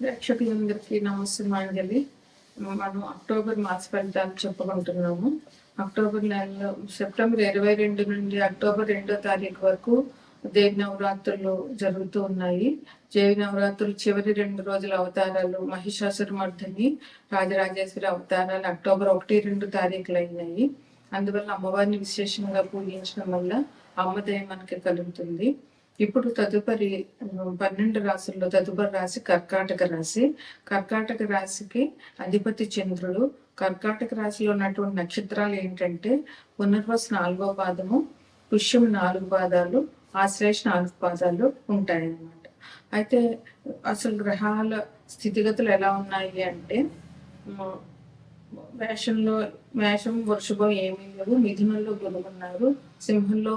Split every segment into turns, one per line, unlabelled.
ప్రేక్షకులందరికీ నమస్కారాంజలి మనం అక్టోబర్ మాస ఫలితాలు చెప్పుకుంటున్నాము అక్టోబర్ నెలలో సెప్టెంబర్ ఇరవై రెండు నుండి అక్టోబర్ రెండో తారీఖు వరకు దేవి నవరాత్రులు జరుగుతూ ఉన్నాయి. దేవి నవరాత్రులు చివరి రెండు రోజుల అవతారాలు మహిషాసుర మర్దిని రాజరాజేశ్వరి అవతారాలు అక్టోబర్ ఒకటి రెండు తారీఖులు అయినాయి. అందువల్ల అమ్మవారిని విశేషంగా పూజించడం వల్ల అమ్మదయ మనకి కలుగుతుంది. ఇప్పుడు తదుపరి పన్నెండు రాశుల్లో తదుపరి రాశి కర్కాటక రాశి. కర్కాటక రాశికి అధిపతి చంద్రుడు. కర్కాటక రాశిలో ఉన్నటువంటి నక్షత్రాలు ఏంటంటే పునర్వస్ నాలుగో పాదము పుష్యం నాలుగు పాదాలు ఆశ్లేష నాలుగు పాదాలు ఉంటాయన్నమాట. అయితే అసలు గ్రహాల స్థితిగతులు ఎలా ఉన్నాయి అంటే వేషంలో మేషంలో మేషం వృషభం ఏమీ లేవు. మిథునంలో గురువు ఉన్నారు. సింహంలో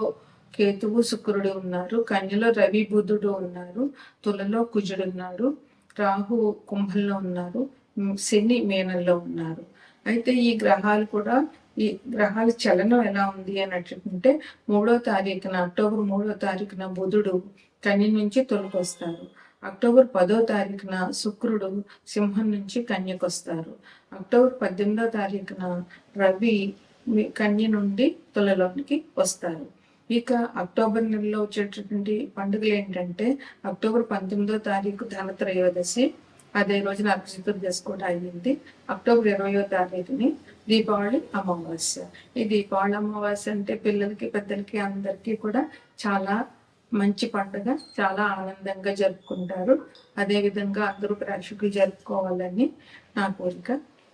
కేతువు శుక్రుడు ఉన్నారు కన్యలో రవి బుధుడు ఉన్నారు తులలో కుజుడు ఉన్నారు రాహు కుంభంలో ఉన్నారు శని మేనంలో ఉన్నారు. అయితే ఈ గ్రహాలు కూడా ఈ గ్రహాల చలనం ఎలా ఉంది అని అంటుంటే మూడో తారీఖున అక్టోబర్ మూడో తారీఖున బుధుడు కన్య నుంచి తొలగొస్తారు. అక్టోబర్ పదో తారీఖున శుక్రుడు సింహం నుంచి కన్యకు వస్తారు అక్టోబర్ పద్దెనిమిదో తారీఖున రవి కన్య నుండి తులలోనికి వస్తారు. ఇక అక్టోబర్ నెలలో వచ్చేటటువంటి పండుగలు ఏంటంటే అక్టోబర్ పంతొమ్మిదో తారీఖు ధనత్రయోదశి. అదే రోజున అర్ధ కూడా అయ్యింది. అక్టోబర్ ఇరవయో తారీఖుని దీపావళి అమావాస్య. ఈ దీపావళి అమావాస్య అంటే పిల్లలకి పెద్దలకి అందరికీ కూడా చాలా మంచి పండుగ. చాలా ఆనందంగా జరుపుకుంటారు. అదేవిధంగా అందరూ ప్రేక్షకులు జరుపుకోవాలని నా కోరిక.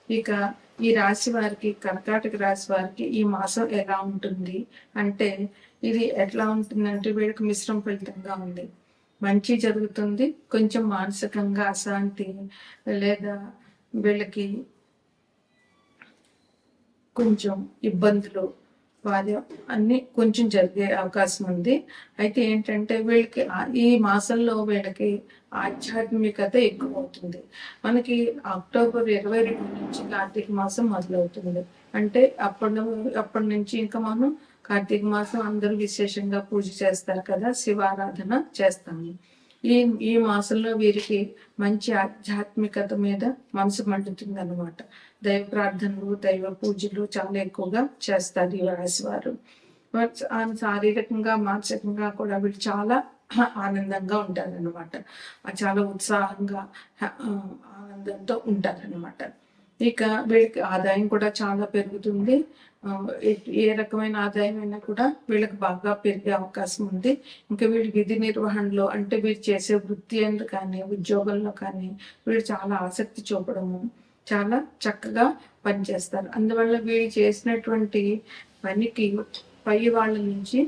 ఇక ఈ రాశి వారికి కర్కాటక రాశి వారికి ఈ మాసం ఎలా ఉంటుంది? అంటే ఇది ఎట్లా ఉంటుందంటే వీళ్ళకి మిశ్రమ ఫలితంగా ఉంది. మంచి జరుగుతుంది. కొంచెం మానసికంగా అశాంతి లేదా వీళ్ళకి కొంచెం ఇబ్బందులు బాధ అన్ని కొంచెం జరిగే అవకాశం ఉంది. అయితే ఏంటంటే వీళ్ళకి ఈ మాసంలో వీళ్ళకి ఆధ్యాత్మికత ఎక్కువ అవుతుంది మనకి అక్టోబర్ ఇరవై రెండు నుంచి కార్తీక మాసం మొదలవుతుంది. అంటే అప్పటి అప్పటి నుంచి ఇంకా మనం కార్తీక మాసం అందరూ విశేషంగా పూజ చేస్తారు కదా శివారాధన చేస్తాము. ఈ ఈ మాసంలో వీరికి మంచి ఆధ్యాత్మికత మీద మనసు మండుతుంది అనమాట దైవ ప్రార్థనలు దైవ పూజలు చాలా ఎక్కువగా చేస్తారు ఈ వయసు వారు. ఆ శారీరకంగా మానసికంగా కూడా వీళ్ళు చాలా ఆనందంగా ఉంటారనమాట చాలా ఉత్సాహంగా ఆనందంతో ఉంటారనమాట ఇక వీళ్ళకి ఆదాయం కూడా చాలా పెరుగుతుంది. ఏ- రకమైన ఆదాయం అయినా కూడా వీళ్ళకి బాగా పెరిగే అవకాశం ఉంది. ఇంకా వీళ్ళు విధి నిర్వహణలో అంటే వీళ్ళు చేసే వృత్తి కానీ ఉద్యోగంలో కానీ వీళ్ళు చాలా ఆసక్తి చూపడము చాలా చక్కగా పనిచేస్తారు. అందువల్ల వీళ్ళు చేసినటువంటి పనికి పై వాళ్ళ నుంచి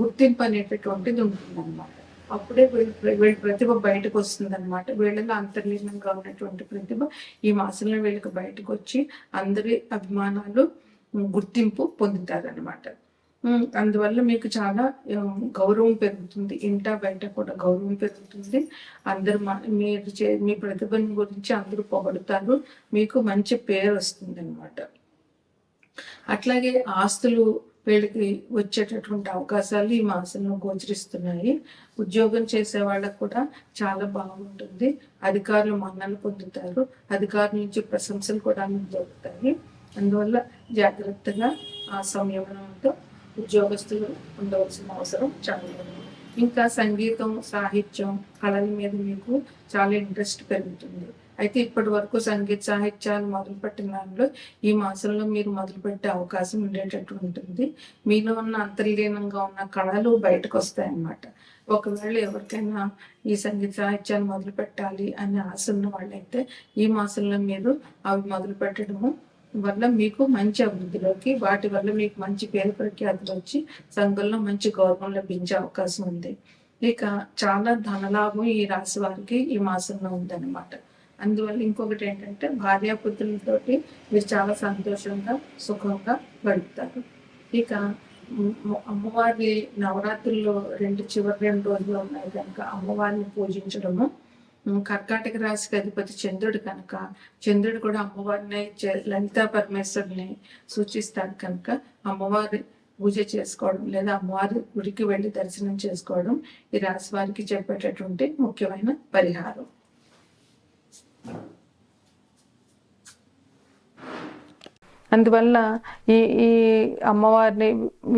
గుర్తింపు అనేటటువంటిది ఉంటుందన్నమాట. అప్పుడే వీళ్ళ వీళ్ళ ప్రతిభ బయటకు వస్తుంది అనమాట వీళ్ళలో అంతర్లీనంగా ఉన్నటువంటి ప్రతిభ ఈ మాసంలో వీళ్ళకి బయటకు వచ్చి అందరి అభిమానాలు గుర్తింపు పొందుతారనమాట అందువల్ల మీకు చాలా గౌరవం పెరుగుతుంది. ఇంట బయట కూడా గౌరవం పెరుగుతుంది. అందరు మీరు చే మీ ప్రతిభను గురించి అందరూ పొగడుతారు. మీకు మంచి పేరు వస్తుంది అనమాట అట్లాగే ఆస్తులు వీళ్ళకి వచ్చేటటువంటి అవకాశాలు ఈ మాసంలో గోచరిస్తున్నాయి. ఉద్యోగం చేసే వాళ్ళకు కూడా చాలా బాగుంటుంది. అధికారులు మన్నలు పొందుతారు. అధికారుల నుంచి ప్రశంసలు కూడా మీకు దొరుకుతాయి. అందువల్ల జాగ్రత్తగా ఆ సంయమనంతో ఉద్యోగస్తులు ఉండవలసిన అవసరం చాలా ఉంది. ఇంకా సంగీతం సాహిత్యం కళల మీద మీకు చాలా ఇంట్రెస్ట్ పెరుగుతుంది. అయితే ఇప్పటి వరకు సంగీత సాహిత్యాలు మొదలుపెట్టిన దానిలో ఈ మాసంలో మీరు మొదలుపెట్టే అవకాశం ఉండేటట్టు ఉంటుంది. మీలో ఉన్న అంతర్లీనంగా ఉన్న కళలు బయటకు వస్తాయన్నమాట. ఒకవేళ ఎవరికైనా ఈ సంగీత సాహిత్యాలు మొదలు పెట్టాలి అనే ఆశ ఉన్న వాళ్ళైతే ఈ మాసంలో మీరు అవి మొదలు పెట్టడము వల్ల మీకు మంచి అభివృద్ధిలోకి వాటి వల్ల మీకు మంచి పేరు ప్రఖ్యాతులు వచ్చి సంఘంలో మంచి గౌరవం లభించే అవకాశం ఉంది. ఇక చాలా ధనలాభం ఈ రాశి వారికి ఈ మాసంలో ఉందన్నమాట. అందువల్ల ఇంకొకటి ఏంటంటే భార్యాపుత్రులతోటి మీరు చాలా సంతోషంగా సుఖంగా గడుపుతారు. ఇక అమ్మవారి నవరాత్రుల్లో రెండు చివరి రెండు రోజులు ఉన్నాయి కనుక అమ్మవారిని పూజించడము కర్కాటక రాశికి అధిపతి చంద్రుడు కనుక చంద్రుడు కూడా అమ్మవారిని లలితా పరమేశ్వరుని సూచిస్తాడు కనుక అమ్మవారి పూజ చేసుకోవడం లేదా అమ్మవారి గుడికి వెళ్ళి దర్శనం చేసుకోవడం ఈ రాశి వారికి చెప్పేటటువంటి ముఖ్యమైన పరిహారం. అందువల్ల ఈ ఈ అమ్మవారిని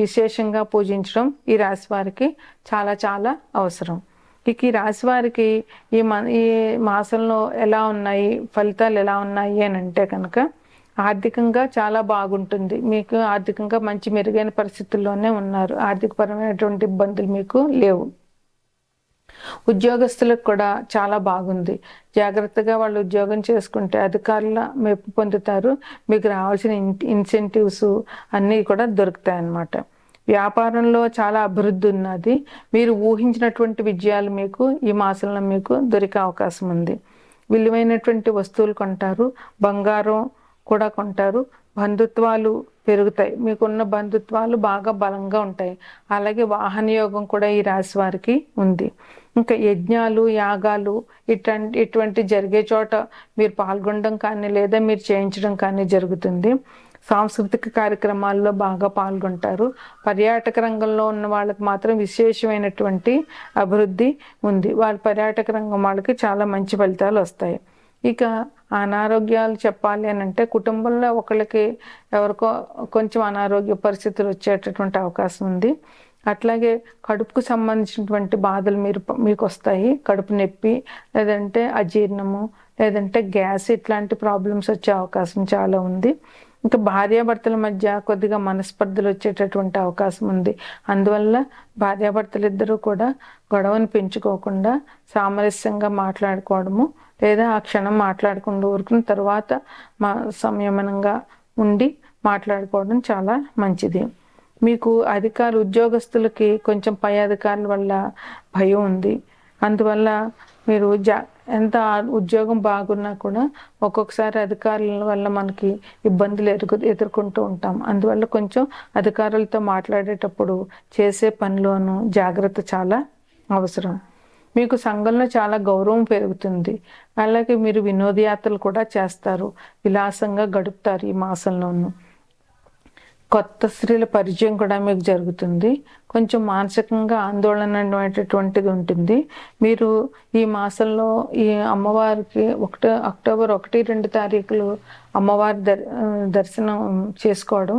విశేషంగా పూజించడం ఈ రాశి వారికి చాలా చాలా అవసరం. ఇక ఈ రాశి వారికి ఈ మ ఈ మాసంలో ఎలా ఉన్నాయి? ఫలితాలు ఎలా ఉన్నాయి అని అంటే కనుక ఆర్థికంగా చాలా బాగుంటుంది. మీకు ఆర్థికంగా మంచి మెరుగైన పరిస్థితుల్లోనే ఉన్నారు. ఆర్థికపరమైనటువంటి ఇబ్బందులు మీకు లేవు. ఉద్యోగస్తులకు కూడా చాలా బాగుంది. జాగ్రత్తగా వాళ్ళు ఉద్యోగం చేసుకుంటే అధికారుల మెప్పు పొందుతారు. మీకు రావాల్సిన ఇన్సెంటివ్స్ అన్నీ కూడా దొరుకుతాయి అన్నమాట వ్యాపారంలో చాలా అభివృద్ధి ఉన్నది. మీరు ఊహించినటువంటి విజయాలు మీకు ఈ మాసంలో మీకు దొరికే అవకాశం ఉంది. విలువైనటువంటి వస్తువులు కొంటారు బంగారం కూడా కొంటారు. బంధుత్వాలు పెరుగుతాయి. మీకున్న బంధుత్వాలు బాగా బలంగా ఉంటాయి. అలాగే వాహన యోగం కూడా ఈ రాశి వారికి ఉంది. ఇంకా యజ్ఞాలు యాగాలు ఇటువంటి ఇటువంటి జరిగే చోట మీరు పాల్గొనడం కానీ లేదా మీరు చేయించడం కానీ జరుగుతుంది. సాంస్కృతిక కార్యక్రమాల్లో బాగా పాల్గొంటారు. పర్యాటక రంగంలో ఉన్న వాళ్ళకి మాత్రం విశేషమైనటువంటి అభివృద్ధి ఉంది. వాళ్ళ పర్యాటక రంగం వాళ్ళకి చాలా మంచి ఫలితాలు వస్తాయి. ఇక అనారోగ్యాలు చెప్పాలి అని అంటే కుటుంబంలో ఒకళ్ళకి ఎవరికో కొంచెం అనారోగ్య పరిస్థితులు వచ్చేటటువంటి అవకాశం ఉంది. అట్లాగే కడుపుకు సంబంధించినటువంటి బాధలు మీరు మీకు వస్తాయి. కడుపు నొప్పి లేదంటే అజీర్ణము లేదంటే గ్యాస్ ఇట్లాంటి ప్రాబ్లమ్స్ వచ్చే అవకాశం చాలా ఉంది. ఇంకా భార్యాభర్తల మధ్య కొద్దిగా మనస్పర్ధలు వచ్చేటటువంటి అవకాశం ఉంది. అందువల్ల భార్యాభర్తలు ఇద్దరూ కూడా గొడవను పెంచుకోకుండా సామరస్యంగా మాట్లాడుకోవడము లేదా ఆ క్షణం మాట్లాడకుండా ఊరుకున్న తర్వాత మా సంయమనంగా ఉండి మాట్లాడుకోవడం చాలా మంచిది. మీకు అధికారు ఉద్యోగస్తులకి కొంచెం పై అధికారుల వల్ల భయం ఉంది. అందువల్ల మీరు జా ఎంత ఉద్యోగం బాగున్నా కూడా ఒక్కొక్కసారి అధికారుల వల్ల మనకి ఇబ్బందులు ఎదుర్కొ ఎదుర్కొంటూ ఉంటాం. అందువల్ల కొంచెం అధికారులతో మాట్లాడేటప్పుడు చేసే పనిలోనూ జాగ్రత్త చాలా అవసరం. మీకు సంఘంలో చాలా గౌరవం పెరుగుతుంది. అలాగే మీరు వినోదయాత్రలు కూడా చేస్తారు. విలాసంగా గడుపుతారు ఈ మాసంలోనూ. కొత్త స్త్రీల పరిచయం కూడా మీకు జరుగుతుంది. కొంచెం మానసికంగా ఆందోళన అనేటటువంటిది ఉంటుంది. మీరు ఈ మాసంలో ఈ అమ్మవారికి ఒకటి అక్టోబర్ ఒకటి రెండు తారీఖులు అమ్మవారి దర్ దర్శనం చేసుకోవడం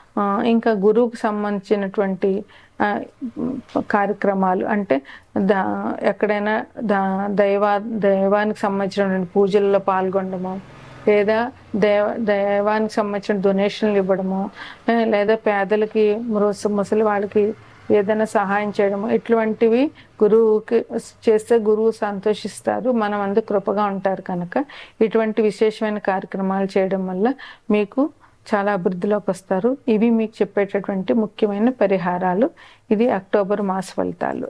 ఇంకా గురువుకు సంబంధించినటువంటి కార్యక్రమాలు. అంటే దా ఎక్కడైనా దా దైవా దైవానికి సంబంధించినటువంటి పూజల్లో పాల్గొనడము లేదా దేవ దైవానికి సంబంధించిన డొనేషన్లు ఇవ్వడము లేదా పేదలకి ముసలి వాళ్ళకి ఏదైనా సహాయం చేయడము ఇటువంటివి గురువుకి చేస్తే గురువు సంతోషిస్తారు. మనం అందరు కృపగా ఉంటారు కనుక. ఇటువంటి విశేషమైన కార్యక్రమాలు చేయడం వల్ల మీకు చాలా అభివృద్ధిలోకి వస్తారు. ఇవి మీకు చెప్పేటటువంటి ముఖ్యమైన పరిహారాలు. ఇది అక్టోబర్ మాస ఫలితాలు.